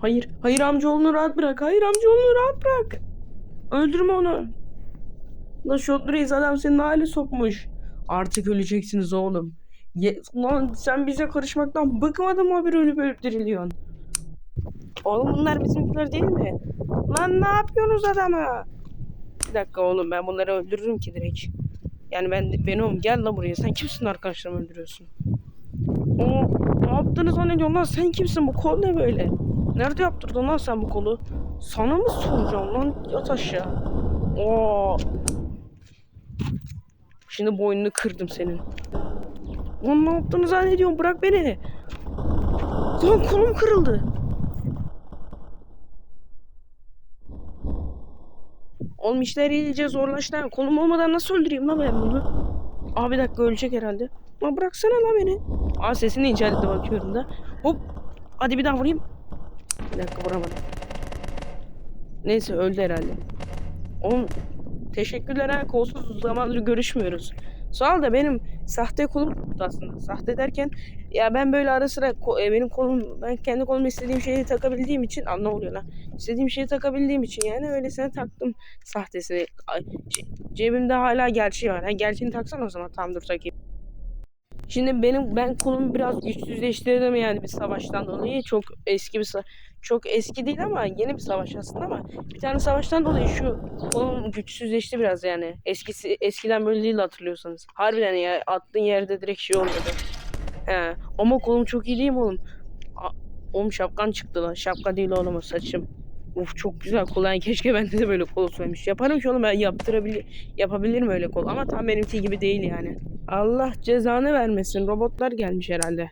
Hayır. Hayır amcaoğlunu rahat bırak. Hayır amcaoğlunu rahat bırak. Öldürme onu. Lan Şotlu Reis adam seni hale sokmuş. Artık öleceksiniz oğlum. Ye lan sen bize karışmaktan bıkmadın mı bir ölüp ölüp diriliyorsun? Oğlum bunlar bizimkiler değil mi? Lan ne yapıyorsunuz adama? Bir dakika oğlum ben bunları öldürürüm ki direkt. Yani ben Venom gel la buraya. Sen kimsin arkadaşlarımı öldürüyorsun? Oo, ne yaptığını zannediyorsun lan? Sen kimsin? Bu kol ne böyle? Nerede yaptırdın lan sen bu kolu? Sana mı soracağım lan? Yat aşağı. Oo. Şimdi boynunu kırdım senin. Lan ne yaptığını zannediyorsun? Bırak beni. Lan kolum kırıldı. Oğlum işler iyice zorlaştı. Kolum olmadan nasıl öldüreyim lan ben bunu? Abi bir dakika ölecek herhalde. Lan bıraksana lan beni. Aa sesini inceledi bakıyorum da. Hop. Hadi bir daha vurayım. Bir dakika vuramadım. Neyse öldü herhalde. Oğlum teşekkürler ha kolsuz zamandır görüşmüyoruz. Ol da benim sahte kolum tuttu aslında. Sahte derken ya ben böyle ara sıra ko- e, benim kolum ben kendi kolumu istediğim şeyi takabildiğim için Aa, ne oluyor lan? İstediğim şeyi takabildiğim için yani öylesine taktım sahtesini. Ay, ce- cebimde hala gerçeği var. Ha, gerçeğini taksan o zaman tam dur takayım. Şimdi benim ben kolumu biraz güçsüzleştirdim yani bir savaştan dolayı. Çok eski bir çok eski değil ama yeni bir savaş aslında ama bir tane savaştan dolayı şu kolum güçsüzleşti biraz yani. Eskisi eskiden böyle değil hatırlıyorsanız. Harbiden ya attığın yerde direkt şey olmadı. He. Ama kolum çok iyi değil mi oğlum? A- oğlum şapkan çıktı lan. Şapka değil oğlum o saçım. Uf çok güzel kol. Yani keşke bende de böyle kol olsaymış. Yaparım ki oğlum ben yaptırabilir yapabilirim öyle kol ama tam benimki gibi değil yani. Allah cezanı vermesin. Robotlar gelmiş herhalde.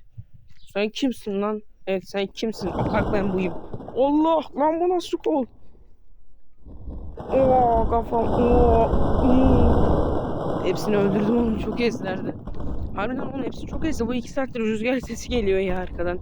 Sen kimsin lan? Evet sen kimsin? Bak ben buyum. Allah lan bu nasıl kol? Oo kafam. Oo. Hmm. Hepsini öldürdüm oğlum çok ezdilerdi. Harbiden oğlum hepsi çok ezdi. Bu iki saattir rüzgar sesi geliyor ya arkadan.